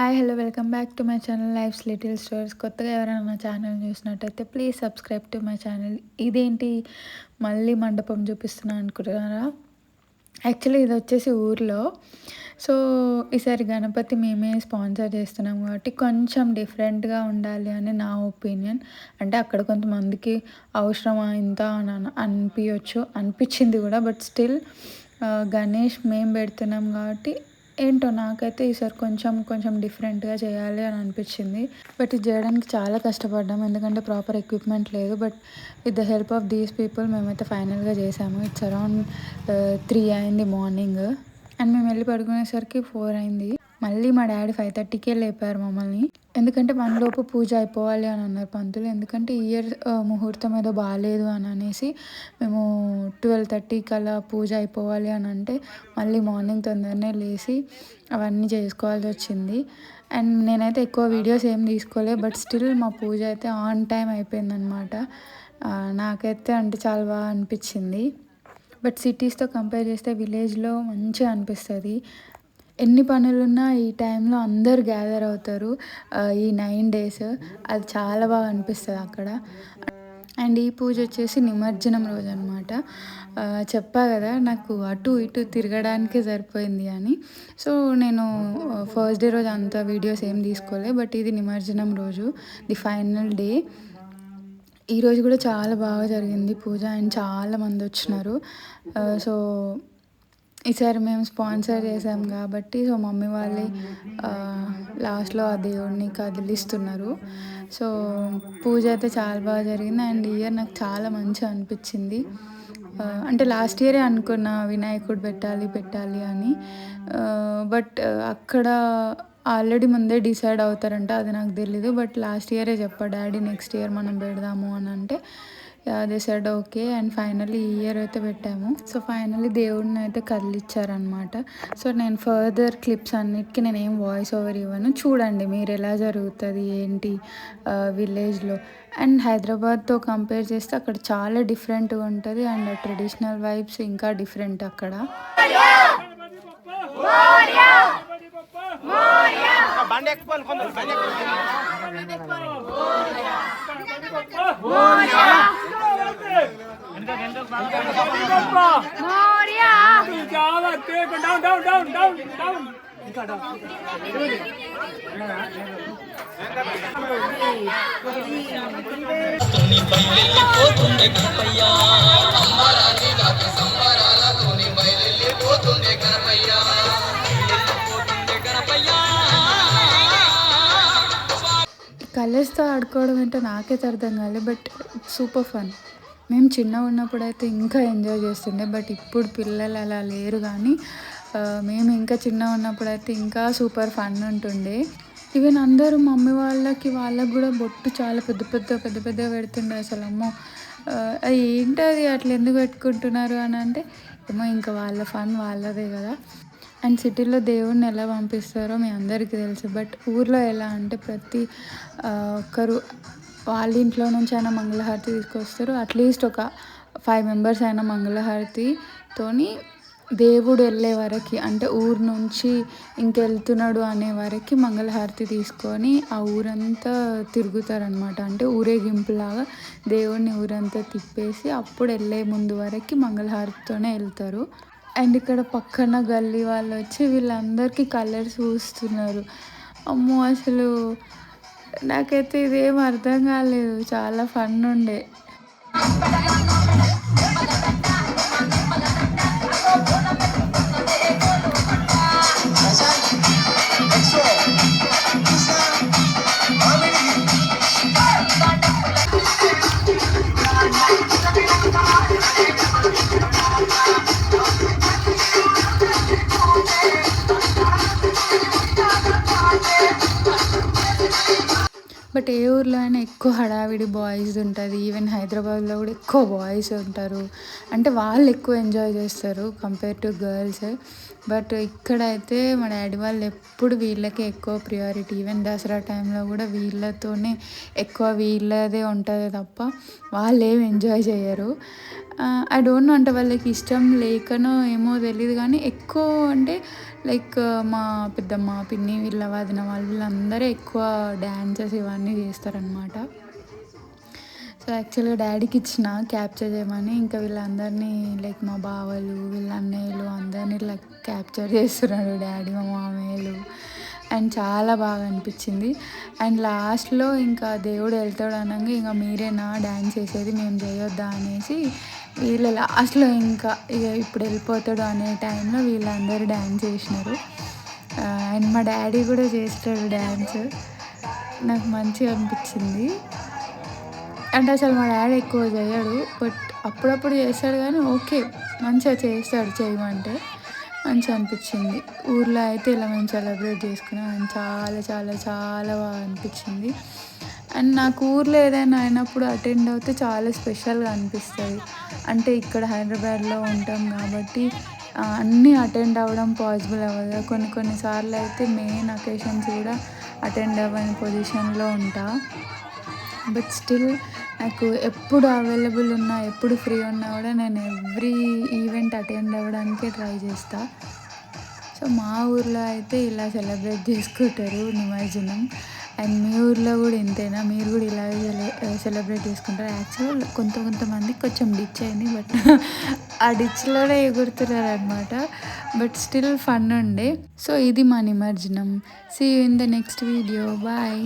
Hi hello welcome back to my channel life's little stories. కొత్తగా ఎవరైనా నా channel చూసినట్టయితే please subscribe to my channel. ఇదేంటి? మళ్ళీ మండపం చూపిస్తున్నా అనుకుంటున్నారా? యాక్చువల్లీ ఇది వచ్చేసి ఊర్లో. సో ఈసారి గణపతి మేమే స్పాన్సర్ చేస్తున్నాం కాబట్టి కొంచెం డిఫరెంట్గా ఉండాలి అని నా ఒపీనియన్. అంటే అక్కడ కొంతమందికి అవసరమా ఇంత అని అనిపించవచ్చు అనిపించింది కూడా. బట్ స్టిల్ గణేష్ మేము పెడుతున్నాం కాబట్టి ఏంటో నాకైతే ఈసారి కొంచెం కొంచెం డిఫరెంట్గా చేయాలి అని అనిపించింది. బట్ ఇది చేయడానికి చాలా కష్టపడ్డాము ఎందుకంటే ప్రాపర్ ఎక్విప్మెంట్ లేదు. But with the help of these people మేమైతే ఫైనల్గా చేసాము. ఇట్స్ అరౌండ్ త్రీ అయింది మార్నింగ్. అండ్ మేము వెళ్ళి పడుకునేసరికి ఫోర్ అయింది. మళ్ళీ మా డాడీ ఫైవ్ థర్టీకే లేపారు మమ్మల్ని. ఎందుకంటే లోపు పూజ అయిపోవాలి అని అన్నారు పంతులు. ఎందుకంటే ఇయర్ ముహూర్తం ఏదో బాగాలేదు అని అనేసి మేము ట్వెల్వ్ థర్టీకి అలా పూజ అయిపోవాలి అని అంటే మళ్ళీ మార్నింగ్ తొందరనే లేచి అవన్నీ చేసుకోవాల్సి వచ్చింది. అండ్ నేనైతే ఎక్కువ వీడియోస్ ఏం తీసుకోలేదు బట్ స్టిల్ మా పూజ అయితే ఆన్ టైం అయిపోయిందనమాట నాకైతే అంటే చాలా బాగా అనిపించింది. బట్ సిటీస్తో కంపేర్ చేస్తే విలేజ్లో మంచిగా అనిపిస్తుంది. ఎన్ని పనులున్నా ఈ టైంలో అందరు గ్యాదర్ అవుతారు. ఈ నైన్ డేస్ అది చాలా బాగా అనిపిస్తుంది అక్కడ. అండ్ ఈ పూజ వచ్చేసి నిమజ్జనం రోజు అనమాట చెప్పా కదా నాకు అటు ఇటు తిరగడానికే సరిపోయింది అని. సో నేను ఫస్ట్ డే రోజు అంత వీడియోస్ ఏం తీసుకోలే బట్ ఇది నిమజ్జనం రోజు ది ఫైనల్ డే ఈరోజు కూడా చాలా బాగా జరిగింది పూజ అండ్ చాలామంది వచ్చినారు. సో ఈసారి మేము స్పాన్సర్ చేసాం కాబట్టి సో మమ్మీ వాళ్ళే లాస్ట్లో ఆ దేవుడిని కదిలిస్తున్నారు. సో పూజ అయితే చాలా బాగా జరిగింది. అండ్ ఇయర్ నాకు చాలా మంచిగా అనిపించింది. అంటే లాస్ట్ ఇయరే అనుకున్నా వినాయకుడు పెట్టాలి పెట్టాలి అని. బట్ అక్కడ ఆల్రెడీ ముందే డిసైడ్ అవుతారంట అది నాకు తెలీదు. బట్ లాస్ట్ ఇయరే చెప్పా డాడీ నెక్స్ట్ ఇయర్ మనం పెడదాము అని అంటే they said okay and finally ఈ ఇయర్ అయితే పెట్టాము. సో ఫైనల్లీ దేవుడిని అయితే కదిలిచ్చారనమాట సో నేను ఫర్దర్ క్లిప్స్ అన్నిటికీ నేను ఏం వాయిస్ ఓవర్ ఇవ్వను. చూడండి మీరు ఎలా జరుగుతుంది ఏంటి విలేజ్లో అండ్ హైదరాబాద్తో కంపేర్ చేస్తే అక్కడ చాలా డిఫరెంట్గా ఉంటుంది అండ్ ట్రెడిషనల్ వైబ్స్ ఇంకా డిఫరెంట్ అక్కడ. బండి చాలా take down down down down down ఇంకా డౌన్ కనపయ్యా సంబరాలతోని కనపయ్యా కలర్స్తో ఆడుకోవడం అంటే నాకైతే అర్థం కాలేదు బట్ సూపర్ ఫన్. మేము చిన్నగా ఉన్నప్పుడు అయితే ఇంకా ఎంజాయ్ చేస్తుండే బట్ ఇప్పుడు పిల్లలు అలా లేరు కానీ మేము ఇంకా చిన్నగా ఉన్నప్పుడు అయితే ఇంకా సూపర్ ఫన్ ఉంటుండే. ఈవెన్ అందరూ మమ్మీ వాళ్ళకి వాళ్ళకి కూడా బొట్టు చాలా పెద్ద పెద్ద పెద్ద పెద్ద పెడుతుండే అసలు అమ్మో. ఏంటది అట్లా ఎందుకు పెట్టుకుంటున్నారు అని అంటే ఏమో ఇంకా వాళ్ళ ఫన్ వాళ్ళదే కదా. అండ్ సిటీలో దేవుడిని ఎలా పంపిస్తారో మీ అందరికీ తెలుసు బట్ ఊర్లో ఎలా అంటే ప్రతి ఒక్కరు వాళ్ళ ఇంట్లో నుంచి అయినా మంగళహారతి తీసుకొస్తారు. అట్లీస్ట్ ఒక ఫైవ్ మెంబర్స్ అయినా మంగళహారతితోని దేవుడు వెళ్ళే వరకు అంటే ఊరు నుంచి ఇంకెళ్తున్నాడు అనే వరకు మంగళహారతి తీసుకొని ఆ ఊరంతా తిరుగుతారనమాట అంటే ఊరేగింపులాగా దేవుడిని ఊరంతా తిప్పేసి అప్పుడు వెళ్ళే ముందు వరకు మంగళహారతితోనే వెళ్తారు. అండ్ ఇక్కడ పక్కన గల్లీ వాళ్ళు వచ్చి వీళ్ళందరికీ కలర్స్ పూస్తున్నారు. అమ్మో అసలు నాకైతే ఇదేం అర్థం కాలేదు. చాలా ఫన్ ఉండే. బట్ ఏ ఊర్లో అయినా ఎక్కువ హడావిడి బాయ్స్ ఉంటుంది. ఈవెన్ హైదరాబాద్లో కూడా ఎక్కువ బాయ్స్ ఉంటారు. అంటే వాళ్ళు ఎక్కువ ఎంజాయ్ చేస్తారు. కంపేర్ టు గర్ల్స్ బట్ ఇక్కడైతే మా డాడీ వాళ్ళు ఎప్పుడు వీళ్ళకే ఎక్కువ ప్రియారిటీ ఈవెన్ దసరా టైంలో కూడా వీళ్ళతోనే ఎక్కువ వీళ్ళదే ఉంటుంది తప్ప వాళ్ళు ఏం ఎంజాయ్ చేయరు. ఐ డోంట్ నో అంటే వాళ్ళకి ఇష్టం లేకనో ఏమో తెలియదు కానీ ఎక్కువ అంటే లైక్ మా పెద్దమ్మ పిన్ని వీళ్ళ వదిన వాళ్ళు వీళ్ళందరూ ఎక్కువ డ్యాన్సెస్ ఇవన్నీ చేస్తారనమాట సో యాక్చువల్గా డాడీకి ఇచ్చిన క్యాప్చర్ చేయమని ఇంకా వీళ్ళందరినీ లైక్ మా బావలు వీళ్ళ అన్నయ్యలు అందరినీ ఇలా క్యాప్చర్ చేస్తున్నాడు డాడీ మా మామయ్యలు. అండ్ చాలా బాగా అనిపించింది. అండ్ లాస్ట్లో ఇంకా దేవుడు వెళ్తాడు అనగా ఇంకా మీరేనా డ్యాన్స్ చేసేది మేము చేయొద్దా అనేసి వీళ్ళ లాస్ట్లో ఇంకా ఇక ఇప్పుడు వెళ్ళిపోతాడు అనే టైంలో వీళ్ళందరూ డ్యాన్స్ చేసినారు. Uh, అండ్ మా డాడీ కూడా చేస్తాడు డ్యాన్స్ నాకు మంచిగా అనిపించింది. అంటే అసలు మా డాడీ ఎక్కువ చేయడు బట్ అప్పుడప్పుడు చేస్తాడు కానీ ఓకే మంచిగా చేస్తాడు చేయమంటే మంచిగా అనిపించింది. ఊర్లో అయితే ఇలా మేము సెలబ్రేట్ చేసుకున్నాం అండ్ చాలా చాలా చాలా బాగా అనిపించింది. అండ్ నాకు ఊర్లో ఏదైనా అయినప్పుడు అటెండ్ అవుతే చాలా స్పెషల్గా అనిపిస్తుంది. అంటే ఇక్కడ హైదరాబాద్లో ఉంటాం కాబట్టి అన్నీ అటెండ్ అవ్వడం పాసిబుల్ అవ్వదు. కొన్ని కొన్నిసార్లు అయితే మెయిన్ అకేషన్స్ కూడా అటెండ్ అవ్వని పొజిషన్లో ఉంటా. బట్ స్టిల్ నాకు ఎప్పుడు అవైలబుల్ ఉన్నా ఎప్పుడు ఫ్రీ ఉన్నా కూడా నేను ఎవ్రీ ఈవెంట్ అటెండ్ అవ్వడానికే ట్రై చేస్తా. సో మా ఊర్లో అయితే ఇలా సెలబ్రేట్ చేసుకుంటారు నిమజ్జనం. అండ్ మీ ఊర్లో కూడా ఇంతేనా? మీరు కూడా ఇలాగే సెలబ్రేట్ చేసుకుంటారు? యాక్చువల్ కొంత కొంతమంది కొంచెం డిచ్ అయింది బట్ ఆ డిచ్లోనే ఎగురుతున్నారు అనమాట బట్ స్టిల్ ఫన్ ఉండే. సో ఇది మా నిమజ్జనం. See in the next video bye